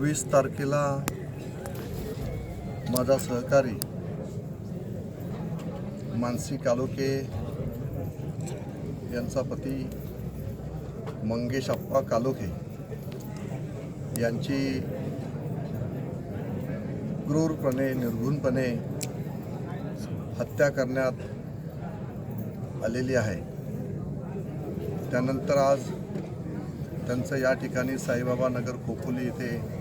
वीस तारखेला माझा सहकारी मानसी कालोके यांचा पती मंगेश अप्पा कालोखे यांची क्रूरपणे निर्घुणपणे हत्या करण्यात आलेली आहे. त्यानंतर आज त्यांचं या ठिकाणी साईबाबा नगर खोपोली इथे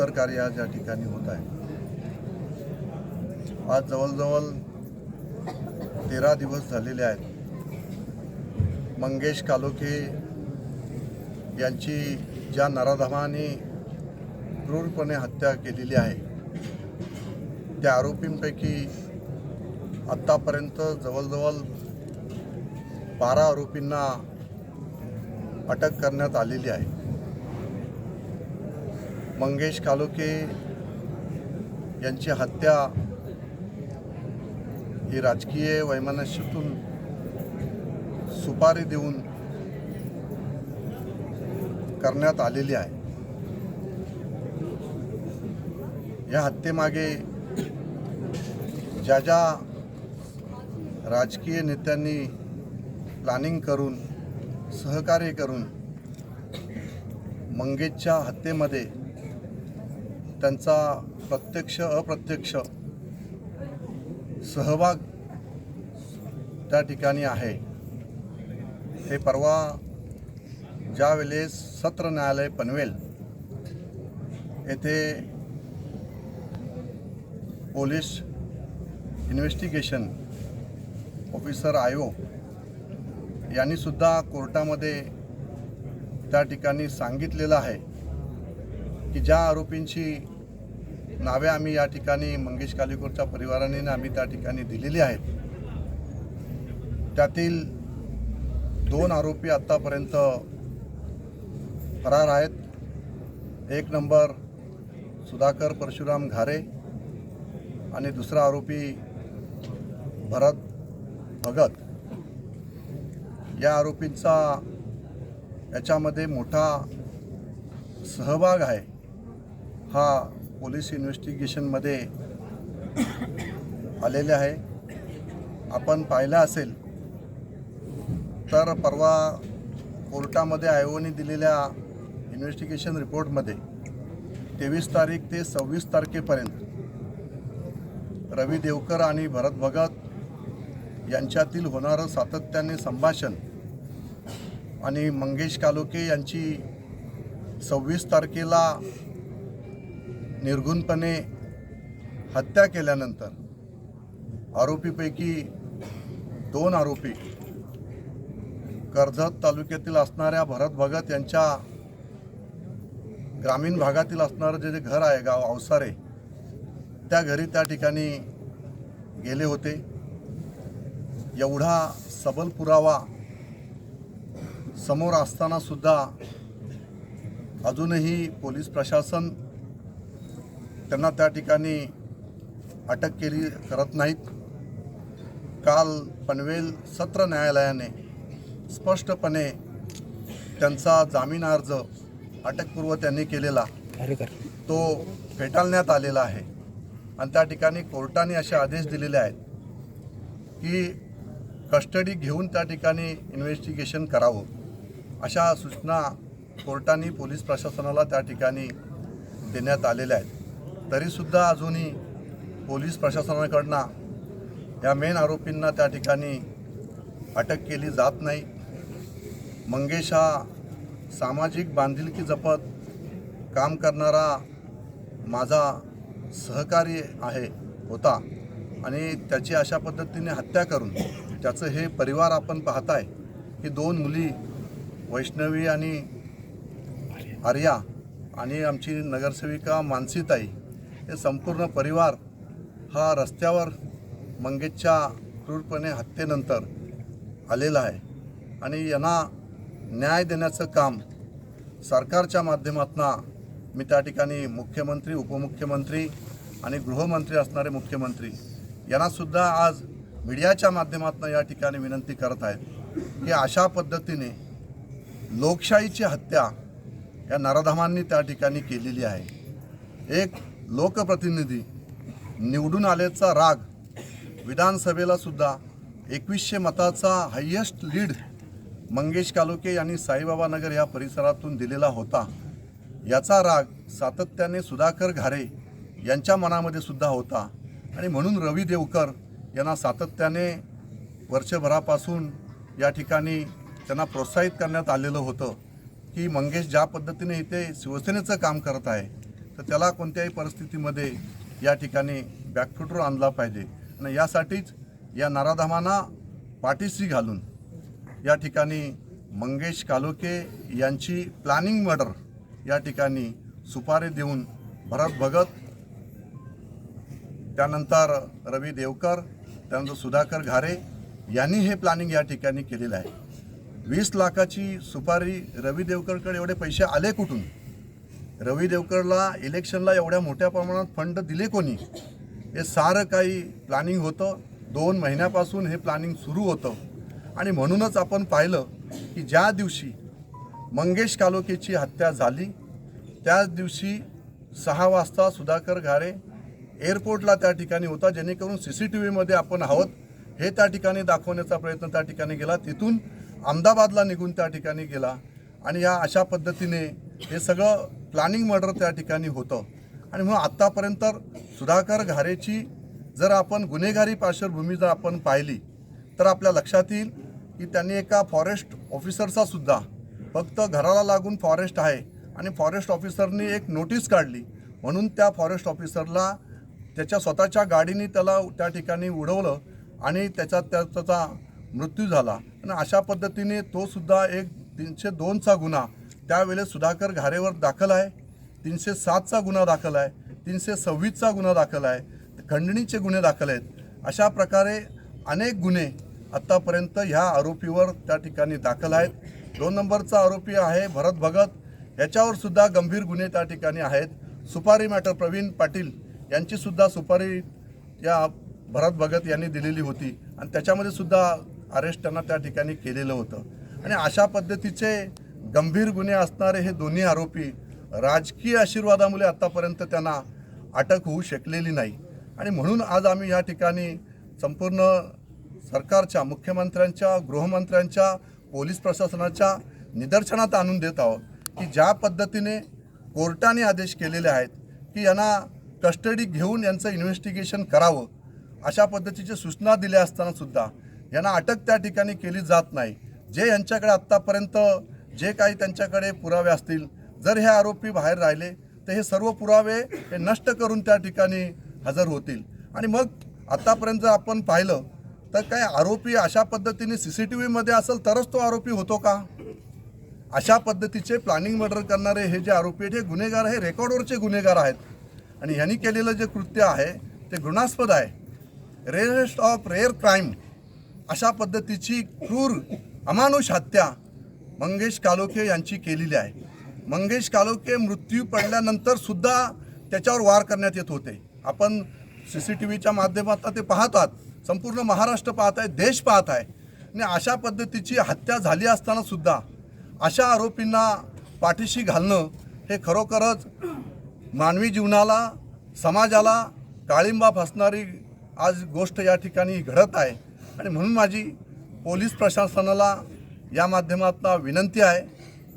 उत्तर कार्य आज या ठिकाणी होत आहे. आज जवळजवळ तेरा दिवस झालेले आहेत. मंगेश कालोखे यांची ज्या नराधमाने क्रूरपणे हत्या केलेली आहे त्या आरोपींपैकी आत्तापर्यंत जवळजवळ बारा आरोपींना अटक करण्यात आलेली आहे. मंगेश कालोके यांची हत्या ही राजकीय वैमनस्यातून सुपारी देऊन करण्यात आलेली आहे. या हत्येमागे ज्या ज्या राजकीय नेत्यांनी प्लॅनिंग करून सहकार्य करून मंगेशच्या हत्येमध्ये त्यांचा प्रत्यक्ष अप्रत्यक्ष सहभाग त्या ठिकाणी आहे. हे परवा ज्या वेळेस सत्र न्यायालय पनवेल येथे पोलीस इन्व्हेस्टिगेशन ऑफिसर आयो यांनी सुद्धा कोर्टामध्ये त्या ठिकाणी सांगितलेलं आहे की ज्या आरोपींची नावे आम्ही या ठिकाणी मंगेश कालिकोरच्या परिवाराने आम्ही त्या ठिकाणी दिलेली आहेत. त्यातील दोन आरोपी आत्तापर्यंत फरार आहेत. एक नंबर सुधाकर परशुराम घारे आणि दुसरा आरोपी भरत भगत. या आरोपींचा याच्यामध्ये मोठा सहभाग आहे. हा पोलीस इन्व्हेस्टिगेशनमध्ये आलेले आहे. आपण पाहिलं असेल तर परवा कोर्टामध्ये आयोगाने दिलेल्या इन्व्हेस्टिगेशन रिपोर्टमध्ये तेवीस तारीख ते सव्वीस तारखेपर्यंत रवी देवकर आणि भरत भगत यांच्यातील होणारं सातत्याने संभाषण आणि मंगेश कालोके यांची सव्वीस तारखेला निर्गुणपणे हत्या केल्यानंतर आरोपीपैकी दोन आरोपी कर्जत तालुक्यातील असणाऱ्या भरत भगत यांच्या ग्रामीण भागातील असणारं जे जे घर आहे गाव अवसारे त्या घरी त्या ठिकाणी गेले होते. एवढा सबल पुरावा समोर असताना सुद्धा अजूनही पोलीस प्रशासन त्यांना त्या ठिकाणी अटक केली करत नाहीत. काल पनवेल सत्र न्यायालयाने स्पष्टपणे त्यांचा जामीन अर्ज अटकपूर्व त्यांनी केलेला तो फेटाळण्यात आलेला आहे. आणि त्या ठिकाणी कोर्टाने असे आदेश दिलेले आहेत की कस्टडी घेऊन त्या ठिकाणी इन्व्हेस्टिगेशन करावं. अशा सूचना कोर्टाने पोलीस प्रशासनाला त्या ठिकाणी देण्यात आलेल्या आहेत. तरीसुद्धा अजूनही पोलीस प्रशासनाकडनं या मेन आरोपींना त्या ठिकाणी अटक केली जात नाही. मंगेश हा सामाजिक बांधिलकी जपत काम करणारा माझा सहकारी आहे होता. आणि त्याची अशा पद्धतीने हत्या करून त्याचं हे परिवार आपण पाहताय की दोन मुली वैष्णवी आणि आर्या आणि आमची नगरसेविका मानसीताई हे संपूर्ण परिवार हा रस्त्यावर मंगेशच्या क्रूरपणे हत्येनंतर आलेला आहे. आणि यांना न्याय देण्याचं काम सरकारच्या माध्यमातून मी त्या ठिकाणी मुख्यमंत्री उपमुख्यमंत्री आणि गृहमंत्री असणारे मुख्यमंत्री यांनासुद्धा आज मीडियाच्या माध्यमातून या ठिकाणी विनंती करत आहेत की अशा पद्धतीने लोकशाहीची हत्या या नराधामांनी त्या ठिकाणी केलेली आहे. एक लोकप्रतिनिधी निवडून आल्याचा राग विधानसभेला सुद्धा एकवीसशे मताचा हायेस्ट लीड मंगेश कालोके यांनी साईबाबा नगर या परिसरातून दिलेला होता. याचा राग सातत्याने सुधाकर घारे यांच्या मनामध्ये सुद्धा होता. आणि म्हणून रवी देवकर यांना सातत्याने वर्षभरापासून या ठिकाणी त्यांना प्रोत्साहित करण्यात आलेलं होतं की मंगेश ज्या पद्धतीने इथे शिवसेनेचं काम करत आहे तर त्याला कोणत्याही परिस्थितीमध्ये या ठिकाणी बॅकफुटवर आणला पाहिजे. आणि यासाठीच या नराधामांना पाठीशी घालून या ठिकाणी मंगेश कालोके यांची प्लॅनिंग मर्डर या ठिकाणी सुपारी देऊन भरत भगत त्यानंतर रवी देवकर त्यानंतर सुधाकर घारे यांनी हे प्लॅनिंग या ठिकाणी केलेलं आहे. वीस लाखाची सुपारी रवी देवकरकडे एवढे पैसे आले कुठून? रवी देवकरला इलेक्शनला एवढ्या मोठ्या प्रमाणात फंड दिले कोणी? हे सारं काही प्लॅनिंग होतं. दोन महिन्यापासून हे प्लॅनिंग सुरू होतं. आणि म्हणूनच आपण पाहिलं की ज्या दिवशी मंगेश कालोकेची हत्या झाली त्याच दिवशी सहा वाजता सुधाकर घारे एअरपोर्टला त्या ठिकाणी होता जेणेकरून सी सी टी व्हीमध्ये आपण आहोत. हे त्या ठिकाणी दाखवण्याचा प्रयत्न त्या ठिकाणी केला तिथून अहमदाबादला निघून त्या ठिकाणी गेला. आणि या अशा पद्धतीने हे सगळं प्लॅनिंग मर्डर त्या ठिकाणी होतं. आणि म्हणून आत्तापर्यंत सुधाकर घारेची जर आपण गुन्हेगारी पार्श्वभूमी जर आपण पाहिली तर आपल्या लक्षात येईल की त्यांनी एका फॉरेस्ट ऑफिसरचा सुद्धा फक्त घराला लागून फॉरेस्ट आहे आणि फॉरेस्ट ऑफिसरनी एक नोटीस काढली. म्हणून त्या फॉरेस्ट ऑफिसरला त्याच्या स्वतःच्या गाडीने त्याला त्या ठिकाणी उडवलं आणि त्याचा त्या- त्याचा मृत्यू झाला. आणि अशा पद्धतीने तो सुद्धा एक तीनशे दोनचा गुन्हा त्यावेळेस सुधाकर घारेवर दाखल आहे. तीनशे सातचा गुन्हा दाखल आहे. तीनशे सव्वीसचा गुन्हा दाखल आहे. खंडणीचे गुन्हे दाखल आहेत. अशा प्रकारे अनेक गुन्हे आत्तापर्यंत ह्या आरोपीवर त्या ठिकाणी दाखल आहेत. दोन नंबरचा आरोपी आहे भरत भगत. याच्यावर सुद्धा गंभीर गुन्हे त्या ठिकाणी आहेत. सुपारी मॅटर प्रवीण पाटील यांची सुद्धा सुपारी या भरत भगत यांनी दिलेली होती. आणि त्याच्यामध्ये सुद्धा अरेस्ट त्यांना त्या ठिकाणी केलेलं होतं. आणि अशा पद्धतीचे गंभीर गुन्हे असणारे हे दोन्ही आरोपी राजकीय आशीर्वादामुळे आत्तापर्यंत त्यांना अटक होऊ शकलेली नाही. आणि म्हणून आज आम्ही या ठिकाणी संपूर्ण सरकारच्या मुख्यमंत्र्यांच्या गृहमंत्र्यांच्या पोलीस प्रशासनाच्या निदर्शनात आणून देत आहोत की ज्या पद्धतीने कोर्टाने आदेश केलेले आहेत की यांना कस्टडी घेऊन यांचं इन्व्हेस्टिगेशन करावं अशा पद्धतीच्या सूचना दिल्या असतानासुद्धा यांना अटक त्या ठिकाणी केली जात नाही. जे यांच्याकडे आत्तापर्यंत जे काही त्यांच्याकडे पुरावे असतील जर हे आरोपी बाहेर राहिले तर हे सर्व पुरावे हे नष्ट करून त्या ठिकाणी हजर होतील. आणि मग आत्तापर्यंत जर आपण पाहिलं तर काय आरोपी अशा पद्धतीने सी सी टी व्हीमध्ये असेल तरच तो आरोपी होतो का? अशा पद्धतीचे प्लॅनिंग मर्डर करणारे हे जे आरोपी आहेत हे गुन्हेगार हे रेकॉर्डवरचे गुन्हेगार आहेत. आणि यांनी केलेलं जे कृत्य आहे ते घृणास्पद आहे. रेअरेस्ट ऑफ रेअर क्राईम अशा पद्धतीची क्रूर अमानुष हत्या मंगेश कालोखे यांची केलेली आहे. मंगेश कालोके मृत्यू पडल्यानंतर सुद्धा त्याच्यावर वार करण्यात येत होते. आपण सी सी टी व्हीच्या माध्यमातून ते पाहतात संपूर्ण महाराष्ट्र पाहत आहे देश पाहत आहे. आणि अशा पद्धतीची हत्या झाली असताना सुद्धा अशा आरोपींना पाठीशी घालणं हे खरोखरच मानवी जीवनाला समाजाला काळिंबा फसणारी आज गोष्ट या ठिकाणी घडत आहे. आणि म्हणून माझी पोलीस प्रशासनाला या माध्यमातून विनंती आहे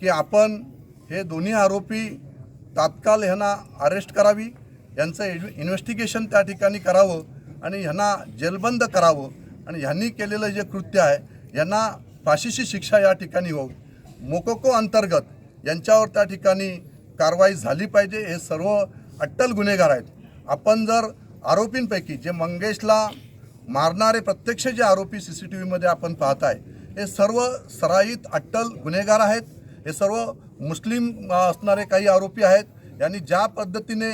की आपण हे दोन्ही आरोपी तात्काळ ह्यांना अरेस्ट करावी यांचं इन्व्हेस्टिगेशन त्या ठिकाणी करावं आणि ह्यांना जेलबंद करावं. आणि ह्यांनी केलेलं जे कृत्य आहे यांना फाशीची शिक्षा या ठिकाणी होऊ. मोकोको अंतर्गत यांच्यावर त्या ठिकाणी कारवाई झाली पाहिजे हे सर्व अट्टल गुन्हेगार आहेत. आपण जर आरोपींपैकी जे मंगेशला मारणारे प्रत्यक्ष जे आरोपी सी सी टी व्हीमध्ये आपण पाहताय हे सर्व सराईत अट्टल गुन्हेगार आहेत. हे सर्व मुस्लिम असणारे काही आरोपी आहेत. यांनी ज्या पद्धतीने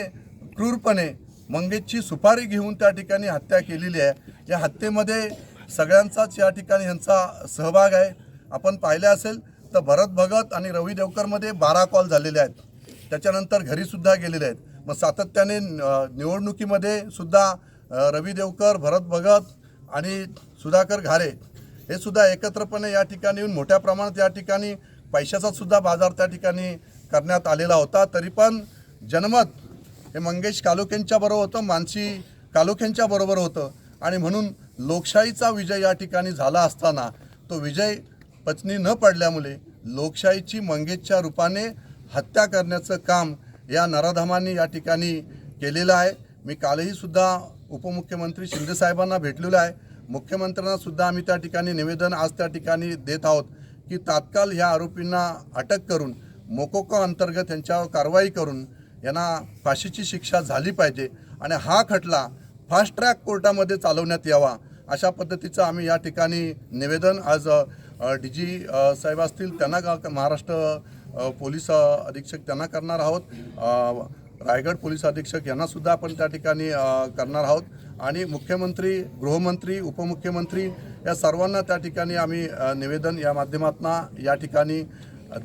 क्रूरपणे मंगेशची सुपारी घेऊन त्या ठिकाणी हत्या केलेली आहे या हत्येमध्ये सगळ्यांचाच या ठिकाणी ह्यांचा सहभाग आहे. आपण पाहिलं असेल तर भरत भगत आणि रवी देवकरमध्ये बारा कॉल झालेले आहेत. त्याच्यानंतर घरीसुद्धा गेलेले आहेत. मग सातत्याने निवडणुकीमध्ये सुद्धा रवी देवकर भरत भगत आणि सुधाकर घारे हे सुद्धा एकत्रपणे या ठिकाणी येऊन मोठ्या प्रमाणात या ठिकाणी पैशाचा सुद्धा बाजार त्या ठिकाणी करण्यात आलेला होता. तरी पण जनमत हे मंगेश कालोखेंच्या बरोबर होतं मानसी कालोखेंच्या बरोबर होतं. आणि म्हणून लोकशाहीचा विजय या ठिकाणी झाला असताना तो विजय पचनी न पडल्यामुळे लोकशाहीची मंगेशच्या रूपाने हत्या करण्याचं काम या नराधमांनी या ठिकाणी केलेलं आहे. मी कालही सुद्धा उपमुख्यमंत्री शिंदेसाहेबांना भेटलेलो आहे. मुख्यमंत्र्यांना सुद्धा आम्ही त्या ठिकाणी निवेदन आज त्या ठिकाणी देत आहोत की तात्काळ ह्या आरोपींना अटक करून मोकोको अंतर्गत त्यांच्यावर कारवाई करून यांना फाशीची शिक्षा झाली पाहिजे आणि हा खटला फास्ट ट्रॅक कोर्टामध्ये चालवण्यात यावा अशा पद्धतीचं आम्ही या ठिकाणी निवेदन आज डी जी साहेब असतील त्यांना का- महाराष्ट्र पोलीस अधीक्षक त्यांना करणार आहोत. रायगड पोलीस अधीक्षक यांना सुद्धा आपण त्या ठिकाणी करणार आहोत. आणि मुख्यमंत्री गृहमंत्री उपमुख्यमंत्री या सर्वांना त्या ठिकाणी आम्ही निवेदन या माध्यमातून या ठिकाणी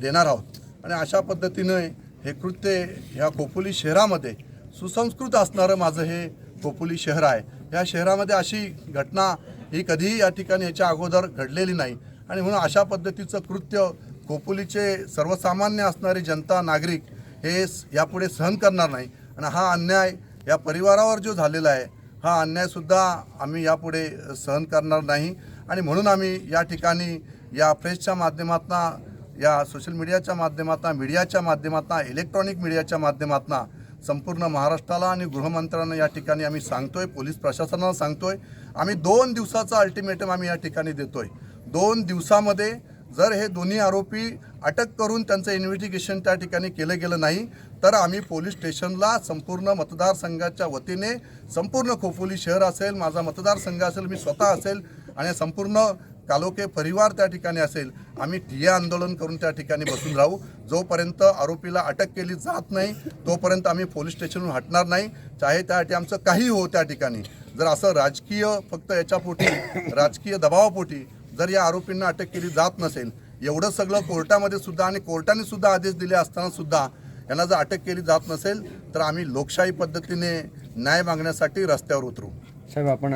देणार आहोत. आणि अशा पद्धतीने हे कृत्य ह्या खोपोली शहरामध्ये सुसंस्कृत असणारं माझं हे खोपोली शहर आहे. या शहरामध्ये अशी घटना ही कधीही या ठिकाणी याच्या अगोदर घडलेली नाही. आणि म्हणून अशा पद्धतीचं कृत्य खोपोलीचे सर्वसामान्य असणारी जनता नागरिक हे यापुढे सहन करणार नाही. आणि हा अन्याय या परिवारावर जो झालेला आहे हा अन्यायसुद्धा आम्ही यापुढे सहन करणार नाही. आणि म्हणून आम्ही या ठिकाणी या प्रेसच्या माध्यमातून या सोशल मीडियाच्या माध्यमातून मीडियाच्या माध्यमातून इलेक्ट्रॉनिक मीडियाच्या माध्यमातून संपूर्ण महाराष्ट्राला आणि गृहमंत्र्यांना या ठिकाणी आम्ही सांगतोय पोलीस प्रशासनाला सांगतोय. आम्ही दोन दिवसाचा अल्टिमेटम आम्ही या ठिकाणी देतोय. दोन दिवसामध्ये जर हे दोन्ही आरोपी अटक करून त्यांचं इन्व्हेस्टिगेशन त्या ठिकाणी केलं गेलं नाही तर आम्ही पोलीस स्टेशनला संपूर्ण मतदारसंघाच्या वतीने संपूर्ण खोपोली शहर असेल माझा मतदारसंघ असेल मी स्वतः असेल आणि संपूर्ण कालोके परिवार त्या ठिकाणी असेल आम्ही ठिय्या आंदोलन करून त्या ठिकाणी बसून राहू. जोपर्यंत आरोपीला अटक केली जात नाही तोपर्यंत आम्ही पोलीस स्टेशनहून हटणार नाही. चाहे त्यासाठी आमचं काही हो त्या ठिकाणी. जर असं राजकीय फक्त याच्यापोटी राजकीय दबावापोटी जर या आरोपींना अटक केली जात नसेल एवढं सगळं कोर्टामध्ये सुद्धा आणि कोर्टाने सुद्धा आदेश दिले असताना सुद्धा यांना जर अटक केली जात नसेल तर आम्ही लोकशाही पद्धतीने न्याय मागण्यासाठी रस्त्यावर उतरू. साहेब आपण